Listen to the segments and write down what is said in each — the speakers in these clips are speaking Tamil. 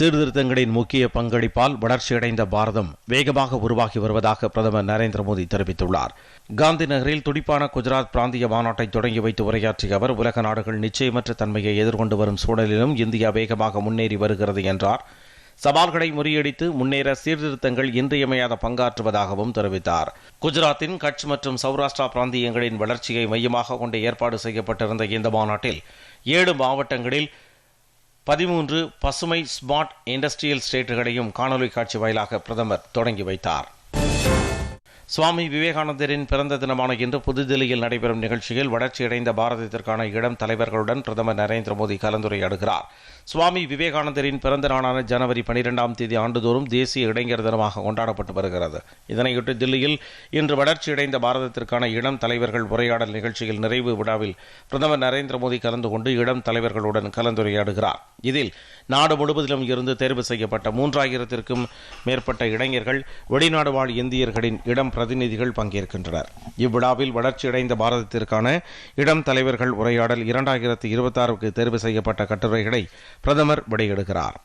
சீர்திருத்தங்களின் முக்கிய பங்களிப்பால் வளர்ச்சியடைந்த பாரதம் வேகமாக உருவாகி வருவதாக பிரதமர் நரேந்திர மோடி தெரிவித்துள்ளார். காந்தி நகரில் துடிப்பான குஜராத் பிராந்திய மாநாட்டை தொடங்கி வைத்து உரையாற்றிய அவர் உலக நாடுகள் நிச்சயமற்ற தன்மையை எதிர்கொண்டு வரும் சூழலிலும் இந்தியா வேகமாக முன்னேறி வருகிறது என்றார். சவால்களை முறியடித்து முன்னேற சீர்திருத்தங்கள் இன்றியமையாத பங்காற்றுவதாகவும் தெரிவித்தார். குஜராத்தின் கட்ச் மற்றும் சௌராஷ்டிரா பிராந்தியங்களின் வளர்ச்சியை மையமாக கொண்டு ஏற்பாடு செய்யப்பட்டிருந்த இந்த மாநாட்டில் ஏழு மாவட்டங்களில் பதிமூன்று பசுமை ஸ்மார்ட் இண்டஸ்ட்ரியல் ஸ்டேட்டுகளையும் காணொலி காட்சி வாயிலாக பிரதமர் தொடங்கி வைத்தார். சுவாமி விவேகானந்தரின் பிறந்த தினமான இன்று புதுதில்லியில் நடைபெறும் நிகழ்ச்சியில் வளர்ச்சியடைந்த பாரதத்திற்கான இடம் தலைவர்களுடன் பிரதமர் நரேந்திர மோடி கலந்துரையாடுகிறார். சுவாமி விவேகானந்தரின் பிறந்த நாளான ஜனவரி பனிரெண்டாம் தேதி ஆண்டுதோறும் தேசிய இளைஞர் தினமாக கொண்டாடப்பட்டு வருகிறது. இதனையொட்டி தில்லியில் இன்று வளர்ச்சியடைந்த பாரதத்திற்கான இளம் தலைவர்கள் உரையாடல் நிகழ்ச்சியில் நிறைவு விழாவில் பிரதமர் நரேந்திர மோடி கலந்து கொண்டு இளம் தலைவர்களுடன் கலந்துரையாடுகிறார். இதில் நாடு முழுவதிலும் இருந்து தேர்வு செய்யப்பட்ட மூன்றாயிரத்திற்கும் மேற்பட்ட இளைஞர்கள் வெளிநாடு வாழ் இந்தியர்களின் இடம் பிரதிநிதிகள் பங்கேற்கின்றனர். இவ்விழாவில் வளர்ச்சியடைந்த பாரதத்திற்கான இடம் தலைவர்கள் உரையாடல் இரண்டாயிரத்தி இருபத்தாறுக்கு தேர்வு செய்யப்பட்ட கட்டுரைகளை பிரதமர் வெளியிடுகிறார்.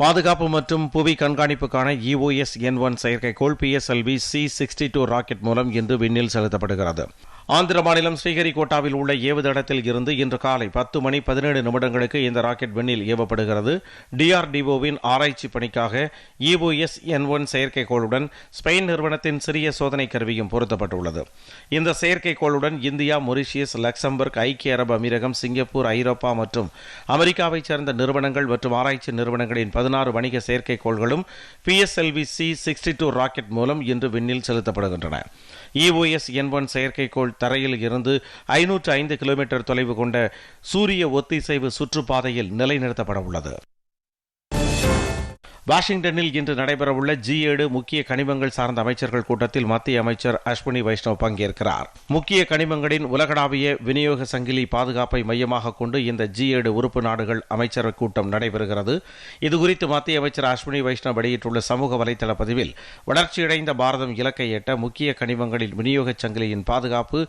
பாதுகாப்பு மற்றும் புவி கண்காணிப்புக்கான இஓஎஸ் என் ஒன் செயற்கைக்கோள் PSLV C sixty two rocket மூலம் இன்று விண்ணில் செலுத்தப்படுகிறது. ஆந்திர மாநிலம் ஸ்ரீஹரிகோட்டாவில் உள்ள ஏவுதளத்தில் இருந்து இன்று காலை பத்து மணி பதினேழு நிமிடங்களுக்கு இந்த ராக்கெட் விண்ணில் ஏவப்படுகிறது. டிஆர்டிஓவின் ஆராய்ச்சி பணிக்காக இஓஎஸ் என் ஒன் செயற்கைக்கோளுடன் ஸ்பெயின் நிறுவனத்தின் சிறிய சோதனை கருவியும் பொருத்தப்பட்டுள்ளது. இந்த செயற்கைக்கோளுடன் இந்தியா மொரிஷியஸ் லக்சம்பர்க் ஐக்கிய அரபு அமீரகம் சிங்கப்பூர் ஐரோப்பா மற்றும் அமெரிக்காவைச் சேர்ந்த நிறுவனங்கள் மற்றும் ஆராய்ச்சி நிறுவனங்களின் பதினாறு வணிக செயற்கைக்கோள்களும் PSLV C sixty two rocket மூலம் இன்று விண்ணில் செலுத்தப்படுகின்றன. இஓஎஸ் என் ஒன் செயற்கைக்கோள் தரையில் இருந்து ஐநூற்று ஐந்து கிலோமீட்டர் தொலைவு கொண்ட சூரிய ஒத்திசைவு சுற்றுப்பாதையில் நிலைநிறுத்தப்பட உள்ளது. வாஷிங்டனில் இன்று நடைபெறவுள்ள ஜி ஏழு முக்கிய கனிமங்கள் சார்ந்த அமைச்சர்கள் கூட்டத்தில் மத்திய அமைச்சர் அஸ்வினி வைஷ்ணவ் பங்கேற்கிறார். முக்கிய கனிமங்களின் உலகளாவிய விநியோக சங்கிலி பாதுகாப்பை மையமாக கொண்டு இந்த ஜி ஏழு உறுப்பு நாடுகள் அமைச்சரவை கூட்டம் நடைபெறுகிறது. இதுகுறித்து மத்திய அமைச்சர் அஸ்வினி வைஷ்ணவ் வெளியிட்டுள்ள சமூக வலைதள பதிவில் வளர்ச்சியடைந்த பாரதம் இலக்கை எட்ட முக்கிய கனிமங்களின் விநியோக சங்கிலியின் பாதுகாப்பு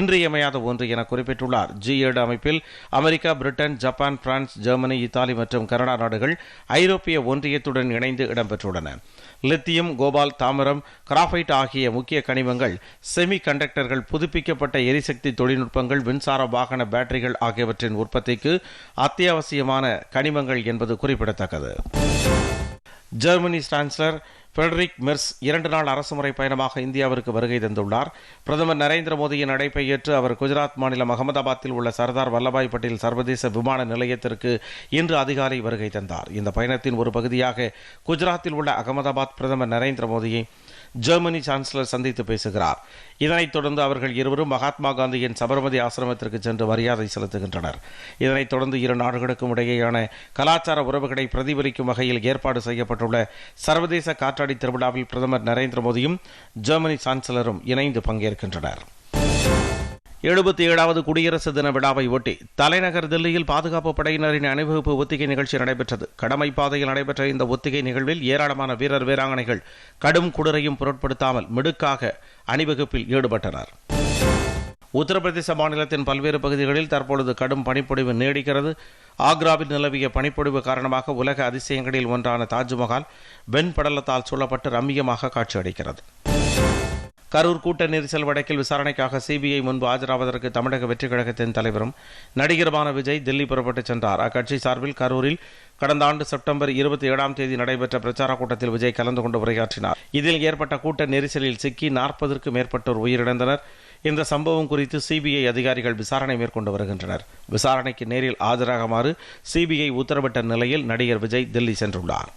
இன்றியமையாத ஒன்று என குறிப்பிட்டுள்ளார். ஜி ஏழு அமைப்பில் America Britain Japan France Germany Italy மற்றும் கனடா நாடுகள் ஐரோப்பிய ஒன்றியத்துடன் உடன் இணைந்து இடம்பெற்றுள்ளன. லித்தியம் கோபால் தாமிரம் கிராஃபைட் ஆகிய முக்கிய கனிமங்கள் செமி கண்டக்டர்கள் புதுப்பிக்கப்பட்ட எரிசக்தி தொழில்நுட்பங்கள் மின்சார வாகன பேட்டரிகள் ஆகியவற்றின் உற்பத்திக்கு அத்தியாவசியமான கனிமங்கள் என்பது குறிப்பிடத்தக்கது. ஜெர்மனி சான்சலர் ஃபெடரிக் மெர்ஸ் இரண்டு நாள் அரசுமுறை பயணமாக இந்தியாவிற்கு வருகை தந்துள்ளார். பிரதமர் நரேந்திர மோடியின் அழைப்பை ஏற்று அவர் குஜராத் மாநிலம் அகமதாபாத்தில் உள்ள சர்தார் வல்லபாய் பட்டேல் சர்வதேச விமான நிலையத்திற்கு இன்று அதிகாலை வருகை தந்தார். இந்த பயணத்தின் ஒரு பகுதியாக குஜராத்தில் உள்ள அகமதாபாத் பிரதமர் நரேந்திர மோடியை ஜெர்மனி சான்சலர் சந்தித்து பேசுகிறார். இதனைத் தொடர்ந்து அவர்கள் இருவரும் மகாத்மா காந்தியின் சபர்மதி ஆசிரமத்திற்கு சென்று மரியாதை செலுத்துகின்றனர். இதனைத் தொடர்ந்து இரு நாடுகளுக்கும் இடையேயான கலாச்சார உறவுகளை பிரதிபலிக்கும் வகையில் ஏற்பாடு செய்யப்பட்டுள்ள சர்வதேச காற்றாடி திருவிழாவில் பிரதமர் நரேந்திர மோடியும் ஜெர்மனி சான்சலரும் இணைந்து பங்கேற்கின்றனர். எழுபத்தி ஏழாவது குடியரசு தின விழாவை ஒட்டி தலைநகர் தில்லியில் பாதுகாப்பு படையினரின் அணிவகுப்பு ஒத்திகை நிகழ்ச்சி நடைபெற்றது. கடமை பாதையில் நடைபெற்ற இந்த ஒத்திகை நிகழ்வில் ஏராளமான வீரர் வீராங்கனைகள் கடும் குளிரையும் பொருட்படுத்தாமல் மிடுக்காக அணிவகுப்பில் ஈடுபட்டனர். உத்தரப்பிரதேச மாநிலத்தின் பல்வேறு பகுதிகளில் தற்பொழுது கடும் பனிப்பொழிவு நீடிக்கிறது. ஆக்ராவில் நிலவிய பனிப்பொழிவு காரணமாக உலக அதிசயங்களில் ஒன்றான தாஜ்மஹால் வெண்படலத்தால் சூழப்பட்டு ரம்மியமாக காட்சியளிக்கிறது. கரூர் கூட்ட நெரிசல் வழக்கில் விசாரணைக்காக சிபிஐ முன்பு ஆஜராவதற்கு தமிழக வெற்றிக் கழகத்தின் தலைவரும் நடிகருமான விஜய் தில்லி புறப்பட்டுச் சென்றார். அக்கட்சி சார்பில் கரூரில் கடந்த ஆண்டு செப்டம்பர் இருபத்தி ஏழாம் தேதி நடைபெற்ற பிரச்சார கூட்டத்தில் விஜய் கலந்து கொண்டு உரையாற்றினார். இதில் ஏற்பட்ட கூட்ட நெரிசலில் சிக்கி நாற்பதற்கும் மேற்பட்டோர் உயிரிழந்தனர். இந்த சம்பவம் குறித்து சிபிஐ அதிகாரிகள் விசாரணை மேற்கொண்டு வருகின்றனர். விசாரணைக்கு நேரில் ஆஜராகுமாறு சிபிஐ உத்தரவிட்ட நிலையில் நடிகர் விஜய் தில்லி சென்றுள்ளார்.